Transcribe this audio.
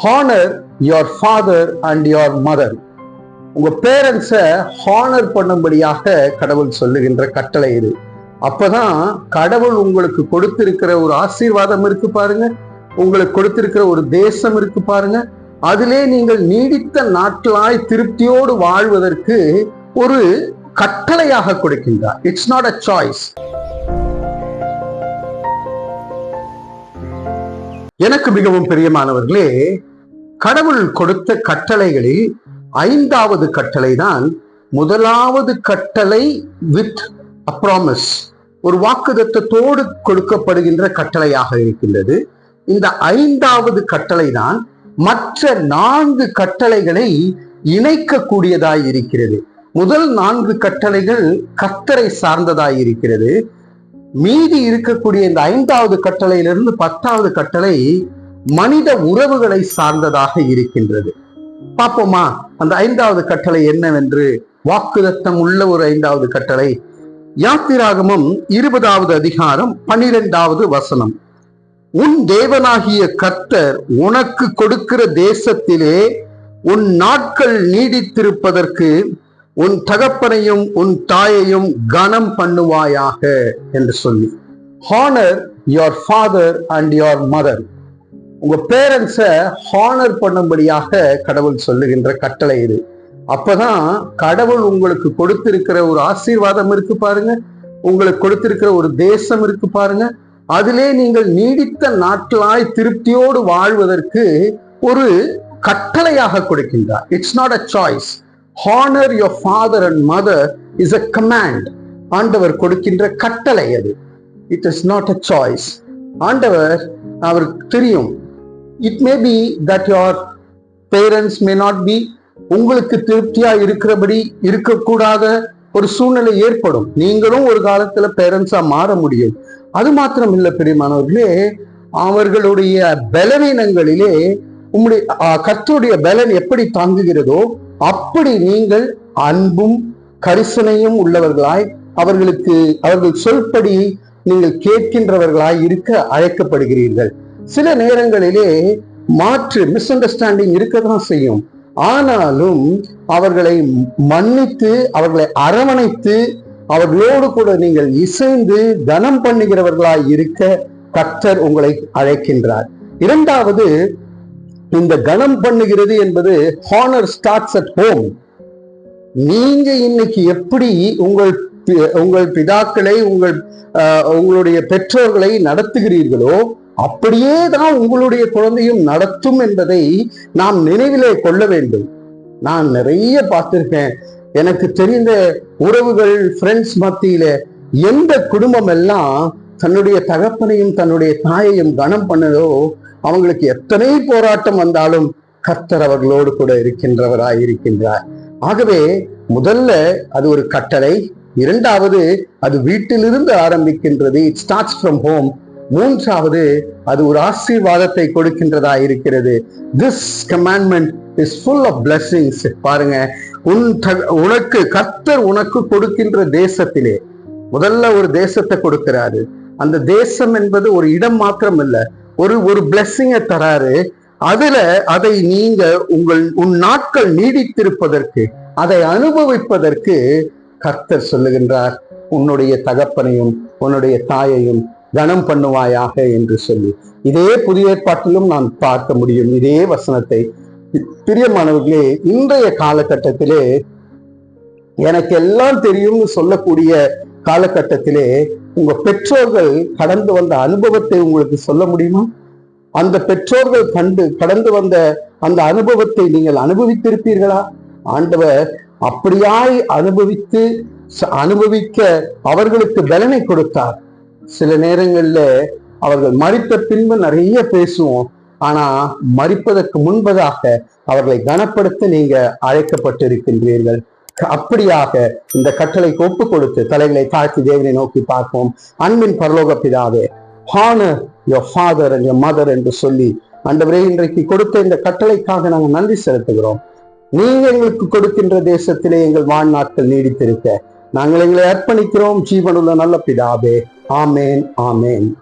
Honour your father and your mother உங்க பேரண்ட்ஸை honour பண்ணும்படியாக கடவுள் சொல்லுகின்ற கட்டளை இது. அப்பதான் கடவுள் உங்களுக்கு கொடுத்திருக்கிற ஒரு ஆசீர்வாதம் இருக்கு பாருங்க. உங்களுக்கு கொடுத்திருக்கிற ஒரு தேசம் இருக்கு பாருங்க. அதிலே நீங்கள் நீடித்த நாட்களாய் திருப்தியோடு வாழ்வதற்கு ஒரு கட்டளையாக கொடுக்கின்றார். இட்ஸ் நாட் அ சாய்ஸ் எனக்கு மிகவும் பிரியமானவர்களே கடவுள் கொடுத்த கட்டளைகளில் ஐந்தாவது கட்டளை தான் முதலாவது கட்டளை வித் அப்ராமஸ் ஒரு வாக்குதத்தோடு கொடுக்கப்படுகின்ற கட்டளையாக இருக்கின்றது. இந்த ஐந்தாவது கட்டளை தான் மற்ற நான்கு கட்டளைகளை இணைக்கக்கூடியதாய் இருக்கிறது. முதல் நான்கு கட்டளைகள் கத்தரை சார்ந்ததாய் இருக்கிறது. மீதி இருக்கக்கூடிய இந்த ஐந்தாவது கட்டளையிலிருந்து பத்தாவது கட்டளை மனித உறவுகளை சார்ந்ததாக இருக்கின்றது. பார்ப்போமா அந்த ஐந்தாவது கட்டளை என்னவென்று? வாக்குதத்தம் உள்ள ஒரு ஐந்தாவது கட்டளை. யாத்திராகமம் இருபதாவது அதிகாரம் பனிரெண்டாவது வசனம். உன் தேவனாகிய கர்த்தர் உனக்கு கொடுக்கிற தேசத்திலே உன் நாட்கள் நீடித்திருப்பதற்கு உன் தகப்பனையும் உன் தாயையும் கனம் பண்ணுவாயாக என்று சொல்லி. Honour your father and your mother உங்க பேரண்ட்ஸை ஹானர் பண்ணும்படியாக கடவுள் சொல்லுகின்ற கட்டளை இது. அப்பதான் கடவுள் உங்களுக்கு கொடுத்திருக்கிற ஒரு ஆசீர்வாதம் இருக்கு பாருங்க. உங்களுக்கு கொடுத்திருக்கிற ஒரு தேசம் இருக்கு பாருங்க. அதிலே நீங்கள் நீடித்த நாட்களாய் திருப்தியோடு வாழ்வதற்கு ஒரு கட்டளையாக கொடுக்கின்றார். It's not a choice honour your father and mother is a command ஆண்டவர் கொடுக்கின்ற கட்டளை அது. It is not a choice ஆண்டவர் அவருக்கு தெரியும். It may be that your parents may not be உங்களுக்கு திருப்தியா இருக்கிறபடி இருக்கக்கூடாத ஒரு சூழ்நிலை ஏற்படும். நீங்களும் ஒரு காலத்துல பேரண்ட்ஸா மாற முடியும். அது மாத்திரம் இல்லை பெரியமானவர்களே. அவர்களுடைய பலவீனங்களிலே உம்முடைய கர்த்தருடைய பலன் எப்படி தாங்குகிறதோ அப்படி நீங்கள் அன்பும் கரிசனையும் உள்ளவர்களாய் அவர்களுக்கு அவர்கள் சொல்படி நீங்கள் கேட்கின்றவர்களாய் இருக்க அழைக்கப்படுகிறீர்கள். சில நேரங்களிலே மாற்று மிஸ் அண்டர்ஸ்டாண்டிங் இருக்கதான் செய்யும். ஆனாலும் அவர்களை மன்னித்து அவர்களை அரவணைத்து அவர்களோடு கூட நீங்கள் இசைந்து கனம் பண்ணுகிறவர்களாய் இருக்க கர்த்தர் உங்களை அழைக்கின்றார். இரண்டாவது இந்த கனம் பண்ணுகிறது என்பது ஹானர் ஸ்டார்ட்ஸ் அட் ஹோம் நீங்க இன்னைக்கு எப்படி உங்கள் உங்கள் பிதாக்களை உங்கள் உங்களுடைய பெற்றோர்களை நடத்துகிறீர்களோ அப்படியே தான் உங்களுடைய குழந்தையும் நடத்தும் என்பதை நாம் நினைவிலே கொள்ள வேண்டும். நான் நிறைய பார்த்திருக்கேன். எனக்கு தெரிந்த உறவுகள் ஃப்ரெண்ட்ஸ் மத்தியில எந்த குடும்பம் எல்லாம் தன்னுடைய தகப்பனையும் தன்னுடைய தாயையும் கனம் பண்ணதோ அவங்களுக்கு எத்தனை போராட்டம் வந்தாலும் கர்த்தர் அவர்களோடு கூட இருக்கின்றவராய் இருக்கின்றார் ஆகவே முதல்ல அது ஒரு கட்டளை இரண்டாவது அது வீட்டிலிருந்து ஆரம்பிக்கின்றது இட் ஸ்டார்ட்ஸ் ஃப்ரம் ஹோம் மூன்றாவது அது ஒரு ஆசீர்வாதத்தை கொடுக்கின்றதா இருக்கிறது this commandment is full of blessings பாருங்க உன் உனக்கு கர்த்தர் உனக்கு கொடுக்கின்ற தேசத்திலே முதல்ல ஒரு தேசத்தை கொடுக்கிறாரு. அந்த தேசம் என்பது ஒரு இடம் மாத்திரம் இல்லை ஒரு ஒரு பிளஸ்ஸிங்கை தராரு. அதுல அதை நீங்க உங்கள் உன் நாட்கள் நீடித்திருப்பதற்கு அதை அனுபவிப்பதற்கு கர்த்தர் சொல்லுகின்றார் உன்னுடைய தகப்பனையும் உன்னுடைய தாயையும் கனம் பண்ணுவாயாக என்று சொல்லி. இதே புதிய ஏற்பாட்டிலும் நான் பார்க்க முடியும். இதே வசனத்தை. பிரியமானவர்களே இன்றைய காலகட்டத்திலே எனக்கு எல்லாம் தெரியும்னு சொல்லக்கூடிய காலகட்டத்திலே உங்க பெற்றோர்கள் கடந்து வந்த அனுபவத்தை உங்களுக்கு சொல்ல முடியுமா? அந்த பெற்றோர்கள் கண்டு கடந்து வந்த அந்த அனுபவத்தை நீங்கள் அனுபவித்திருப்பீர்களா? ஆண்டவர் அப்படியாய் அனுபவித்து அனுபவிக்க அவர்களுக்கு பலனை கொடுத்தார். சில நேரங்கள்ல அவர்கள் மறித்த பின்பு நிறைய பேசுவோம். ஆனா மறிப்பதற்கு முன்பதாக அவர்களை கனப்படுத்த நீங்க அழைக்கப்பட்டிருக்கின்றீர்கள். அப்படியாக இந்த கட்டளைக்கு ஒப்பு கொடுத்து தலைகளை தாழ்த்தி தேவனை நோக்கி பார்ப்போம். அன்பின் பரலோக பிதாவே honour your father and your mother என்று சொல்லி அண்டவரே இன்றைக்கு கொடுத்த இந்த கட்டளைக்காக நாங்கள் நன்றி செலுத்துகிறோம். நீங்க எங்களுக்கு கொடுக்கின்ற தேசத்திலே எங்கள் வாழ்நாட்கள் நீடித்திருக்க. நாங்கள் எங்களை அர்ப்பணிக்கிறோம். ஜீவனுள்ள நல்ல பிதாவே. ஆமேன் ஆமேன்.